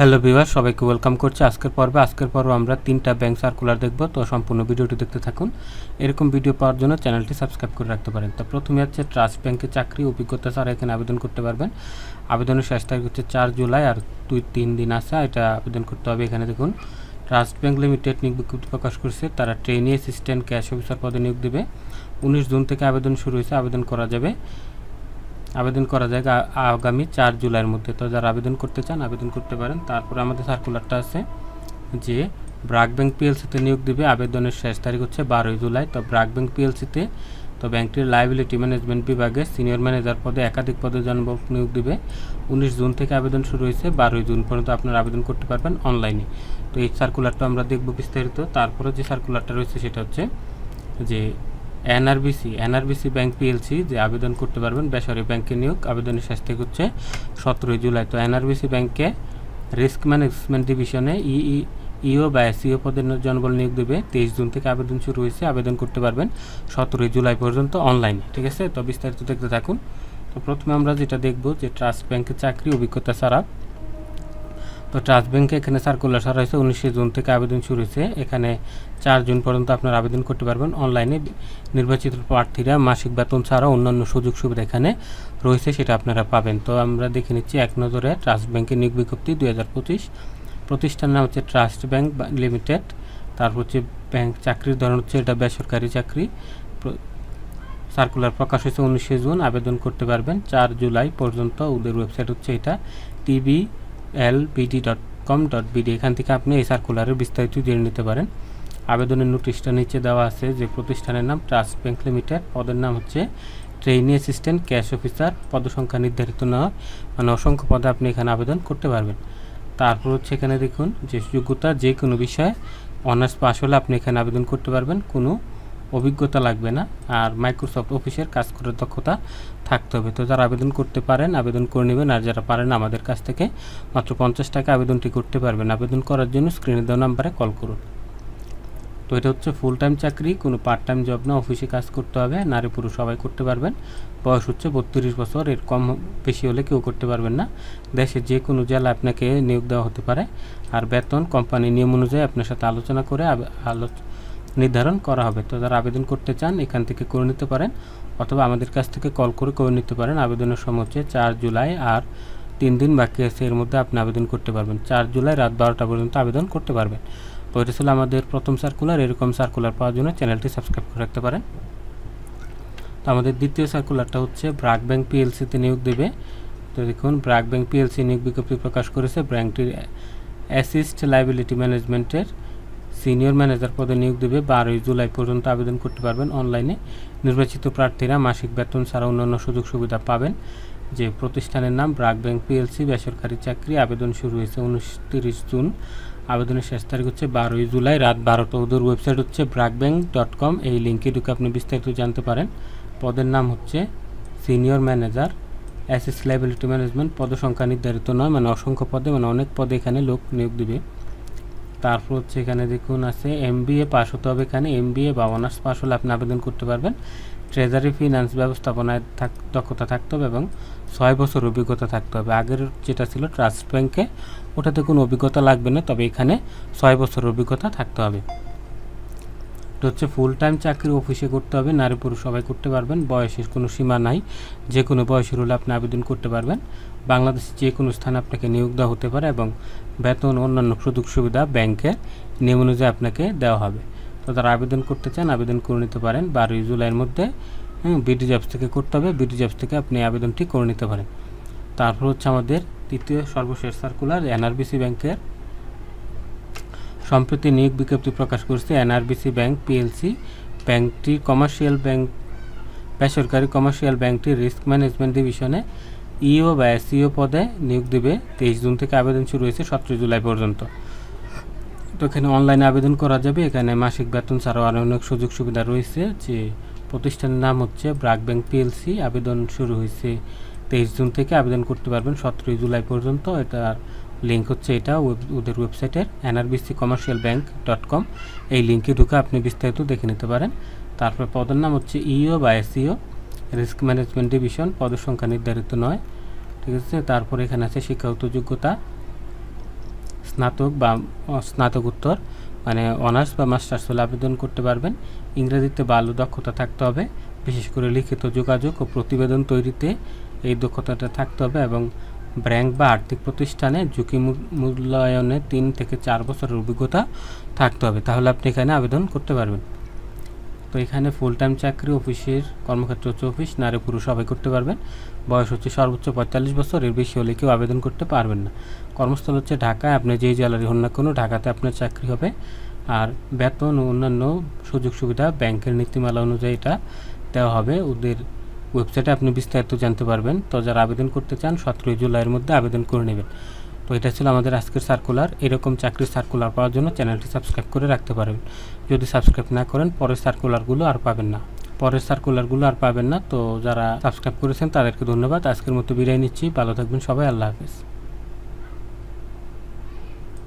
Hello বিভার সবাইকে welcome করছি। আজকের পর্বে আজকের পর্বে আমরা তিনটা ব্যাংক সার্কুলার দেখব। তো সম্পূর্ণ ভিডিওটি দেখতে থাকুন। এরকম ভিডিও পাওয়ার জন্য চ্যানেলটি সাবস্ক্রাইব করে রাখতে পারেন। তো প্রথমে হচ্ছে ট্রাস্ট ব্যাংকে চাকরি, অভিজ্ঞতা ছাড়া এখানে আবেদন করতে পারবেন। আবেদনের শেষ তারিখ হচ্ছে চার জুলাই আর দুই তিন দিন আছে, এটা আবেদন করতে হবে এখানে দেখুন। ট্রাস্ট ব্যাংক লিমিটেড বিজ্ঞপ্তি প্রকাশ করছে, তারা ট্রেনি অ্যাসিস্ট্যান্ট ক্যাশ অফিসার পদে নিয়োগ দেবে। উনিশ জুন থেকে আবেদন শুরু হয়েছে, আবেদন করা যাবে। আবেদন করা যায় আগামী চার জুলাইয়ের মধ্যে। তো যারা আবেদন করতে চান, আবেদন করতে পারেন। তারপরে আমাদের সার্কুলারটা আছে যে ব্রাক ব্যাংক পিএলসিতে নিয়োগ দেবে। আবেদনের শেষ তারিখ হচ্ছে বারোই জুলাই। তো ব্রাক ব্যাংক পিএলসিতে তো ব্যাংকটির লাইবিলিটি ম্যানেজমেন্ট বিভাগে সিনিয়র ম্যানেজার পদে একাধিক পদে জনবল নিয়োগ দেবে। উনিশ জুন থেকে আবেদন শুরু হয়েছে। বারোই জুন পর্যন্ত আপনারা আবেদন করতে পারবেন অনলাইনে তো এই সার্কুলারটা আমরা দেখব বিস্তারিত। তারপরে যে সার্কুলারটা রয়েছে, সেটা হচ্ছে যে এনআরবিসি এনআরবিসি ব্যাংক পিএলসি যে আবেদন করতে পারবেন, বেসরকারি ব্যাংকে নিয়োগ, আবেদনের শেষ থেকে হচ্ছে সতেরোই জুলাই। তো এনআরবিসি ব্যাংকে রিস্ক ম্যানেজমেন্ট ডিভিশনে ইই ইও বা এসিও পদের জনবল নিয়োগ দেবে। তেইশ জুন থেকে আবেদন শুরু হয়েছে, আবেদন করতে পারবেন সতেরোই জুলাই পর্যন্ত অনলাইনে ঠিক আছে? তো বিস্তারিত দেখতে থাকুন। তো প্রথমে আমরা যেটা দেখব যে ট্রাস্ট ব্যাংকের চাকরি অভিজ্ঞতা ছাড়া তো ট্রাস্ট ব্যাংকে এখানে সার্কুলার সারা হয়েছে। উনিশে জুন থেকে আবেদন শুরু হয়েছে। এখানে চার জুন পর্যন্ত আপনারা আবেদন করতে পারবেন। অনলাইনে নির্বাচিত প্রার্থীরা মাসিক বেতন ছাড়া অন্যান্য সুযোগ সুবিধা এখানে রয়েছে, সেটা আপনারা পাবেন। তো আমরা দেখে নিচ্ছি এক নজরে ট্রাস্ট ব্যাংকের নিয়োগ বিজ্ঞপ্তি দুই হাজার পঁচিশ। প্রতিষ্ঠানের নাম হচ্ছে ট্রাস্ট ব্যাংক লিমিটেড। তারপর হচ্ছে ব্যাংক চাকরির ধরন হচ্ছে এটা বেসরকারি চাকরি। সার্কুলার প্রকাশ হয়েছে উনিশে জুন। আবেদন করতে পারবেন। চার জুলাই পর্যন্ত ওদের ওয়েবসাইট হচ্ছে এটা। TB L BD dot com dot BD এখান থেকে আপনি এই সার্কুলারের বিস্তারিত জেনে নিতে পারেন। আবেদনের নোটিশটা নিচে দেওয়া আছে যে প্রতিষ্ঠানের নাম ট্রাস্ট ব্যাংক লিমিটেড পদের নাম হচ্ছে ট্রেইনি অ্যাসিস্ট্যান্ট ক্যাশ অফিসার পদসংখ্যা নির্ধারিত না মানে অসংখ্য পদে আপনি এখানে আবেদন করতে পারবেন। তারপর হচ্ছে এখানে দেখুন যে যোগ্যতা যে কোনো বিষয়ে অনার্স পাস হলে আপনি এখানে আবেদন করতে পারবেন। কোনো অভিজ্ঞতা লাগবে না, আর মাইক্রোসফট অফিসের কাজ করার দক্ষতা থাকতে হবে। তো যারা আবেদন করতে পারেন, আবেদন করে নেবেন, আর যারা পারেন, আমাদের কাছ থেকে মাত্র পঞ্চাশ টাকা আবেদনটি করতে পারবেন। আবেদন করার জন্য স্ক্রিনে দেওয়া নাম্বারে কল করুন। তো এটা হচ্ছে ফুল টাইম চাকরি, কোনো পার্ট টাইম জব না অফিসে কাজ করতে হবে, নারী পুরুষ সবাই করতে পারবেন। বয়স হচ্ছে বত্রিশ বছর, এর কম বেশি হলে কেউ করতে পারবেন না। দেশের যে কোনো জেলা আপনাকে নিয়োগ দেওয়া হতে পারে, আর বেতন কোম্পানি নিয়ম অনুযায়ী আপনার সাথে আলোচনা করে আবে- আলো নির্ধারণ করা হবে। তো যারা আবেদন করতে চান, এখান থেকে করে নিতে পারেন অথবা আমাদের কাছ থেকে কল করে করে নিতে পারেন। আবেদনের সময় হচ্ছে চার জুলাই আর তিন দিন বাকি আছে, এর মধ্যে আপনি আবেদন করতে পারবেন। চার জুলাই রাত বারোটা পর্যন্ত আবেদন করতে পারবেন। তো এটা ছিল আমাদের প্রথম সার্কুলার এরকম সার্কুলার পাওয়ার জন্য চ্যানেলটি সাবস্ক্রাইব করে রাখতে পারেন। তো আমাদের দ্বিতীয় সার্কুলারটা হচ্ছে ব্রাক ব্যাংক পিএলসিতে নিয়োগ দেবে। তো দেখুন, ব্রাক ব্যাংক পিএলসি নিয়োগ বিজ্ঞপ্তি প্রকাশ করেছে ব্যাংকটির অ্যাসিস্ট লাইবিলিটি ম্যানেজমেন্টের সিনিয়র ম্যানেজার পদে নিয়োগ দেবে, বারোই জুলাই পর্যন্ত আবেদন করতে পারবেন অনলাইনে। নির্বাচিত প্রার্থীরা মাসিক বেতন ছাড়া অন্যান্য সুযোগ সুবিধা পাবেন। যে প্রতিষ্ঠানের নাম ব্রাক ব্যাংক পিএলসি, বেসরকারি চাকরি। আবেদন শুরু হয়েছে উনত্রিশ জুন। আবেদনের শেষ তারিখ হচ্ছে বারোই জুলাই রাত বারোটা। ওদের ওয়েবসাইট হচ্ছে ব্রাক ব্যাংক ডট কম। এই লিঙ্কে ঢুকে আপনি বিস্তারিত জানতে পারেন। পদের নাম হচ্ছে senior manager assess liability management. পদসংখ্যা নির্ধারিত নয় মানে অসংখ্য পদে মানে অনেক পদে এখানে লোক নিয়োগ দিবে। তারপর হচ্ছে এখানে দেখুন আছে এম বি এ পাস হতে হবে এখানে। এম বি এ বা অনার্স পাস হলে আপনি আবেদন করতে পারবেন। ট্রেজারি ফিনান্স ব্যবস্থাপনায় থাক, দক্ষতা থাকতে হবে এবং ছয় বছর অভিজ্ঞতা থাকতে হবে। আগের যেটা ছিল ট্রাস্ট ব্যাংকে ওটাতে কোনো অভিজ্ঞতা লাগবে না, তবে এখানে ছয় বছর অভিজ্ঞতা থাকতে হবে। এটা হচ্ছে ফুল টাইম চাকরি অফিসে করতে হবে, নারী পুরুষ সবাই করতে পারবেন, বয়সের কোনো সীমা নাই, যে কোনো বয়সের হলে আপনি আবেদন করতে পারবেন। বাংলাদেশের যে কোনো স্থানে আপনাকে নিয়োগ দেওয়া হতে পারে এবং বেতন, অন্যান্য সুযোগ সুবিধা ব্যাংকের নিয়ম অনুযায়ী আপনাকে দেওয়া হবে। তো তারা আবেদন করতে চান, আবেদন করে নিতে পারেন। বারোই জুলাইয়ের মধ্যে বিডি জবস থেকে করতে হবে। বিডি জবস থেকে আপনি আবেদনটি করে নিতে পারেন। তারপর হচ্ছে আমাদের তৃতীয় সর্বশেষ সার্কুলার এনআরবিসি ব্যাংকের সম্প্রতি নিয়োগ বিজ্ঞপ্তি প্রকাশ করেছে এনআরবিসি ব্যাংক পিএলসি ব্যাংকটি কমার্শিয়াল ব্যাংক, বেসরকারি কমার্শিয়াল ব্যাংকটি রিস্ক ম্যানেজমেন্ট ডিভিশনে ইও বা এসিও পদে নিয়োগ দেবে। তেইশ জুন থেকে আবেদন শুরু হয়েছে সতেরো জুলাই পর্যন্ত। তো এখানে অনলাইনে আবেদন করা যাবে। এখানে মাসিক বেতন ছাড়াও আরও অনেক সুযোগ সুবিধা রয়েছে। যে প্রতিষ্ঠানের নাম হচ্ছে ব্রাক ব্যাংক পিএলসি। আবেদন শুরু হয়েছে তেইশ জুন থেকে আবেদন করতে পারবেন সতেরোই জুলাই পর্যন্ত। এটার লিঙ্ক হচ্ছে এটা ওদের ওয়েবসাইটের NRBC commercial bank dot com এই লিঙ্কে ঢুকে আপনি বিস্তারিত দেখে নিতে পারেন। তারপর পদের নাম হচ্ছে ইও বা এসিও রিস্ক ম্যানেজমেন্ট ডিভিশন পদের সংখ্যা নির্ধারিত নয়, ঠিক আছে? তারপর এখানে আছে শিক্ষাগত যোগ্যতা, স্নাতক বা স্নাতকোত্তর মানে অনার্স বা মাস্টার্স হলে আবেদন করতে পারবেন। ইংরেজিতে ভালো দক্ষতা থাকতে হবে, বিশেষ করে লিখিত যোগাযোগ ও প্রতিবেদন তৈরিতে এই দক্ষতাটা থাকতে হবে এবং ব্যাংক বা আর্থিক প্রতিষ্ঠানে ঝুঁকি মূল্যায়নে তিন থেকে চার বছরের অভিজ্ঞতা থাকতে হবে। তাহলে আপনি এখানে আবেদন করতে পারবেন। তো এখানে ফুল টাইম চাকরি অফিসের কর্মক্ষেত্র হচ্ছে অফিস নারী, পুরুষ সবাই করতে পারবেন। বয়স হচ্ছে সর্বোচ্চ পঁয়তাল্লিশ বছর, এর বেশি হলে কেউ আবেদন করতে পারবেন না। কর্মস্থল হচ্ছে ঢাকায়, আপনি যেই জেলারই হন না কোনো ঢাকাতে আপনার চাকরি হবে। আর বেতন ও অন্যান্য সুযোগ সুবিধা ব্যাংকের নীতিমালা অনুযায়ী এটা দেওয়া হবে। ওদের ওয়েবসাইটে আপনি বিস্তারিত জানতে পারবেন। তো যারা আবেদন করতে চান, সতেরোই জুলাইয়ের মধ্যে আবেদন করে নেবেন। তো এটা ছিল আমাদের আজকের সার্কুলার এরকম চাকরির সার্কুলার পাওয়ার জন্য চ্যানেলটি সাবস্ক্রাইব করে রাখতে পারবেন। যদি সাবস্ক্রাইব না করেন, পরের সার্কুলারগুলো আর পাবেন না। পরের সার্কুলারগুলো আর পাবেন না। তো যারা সাবস্ক্রাইব করেছেন, তাদেরকে ধন্যবাদ। আজকের মতো বিদায় নিচ্ছি। ভালো থাকবেন সবাই। আল্লাহ হাফেজ।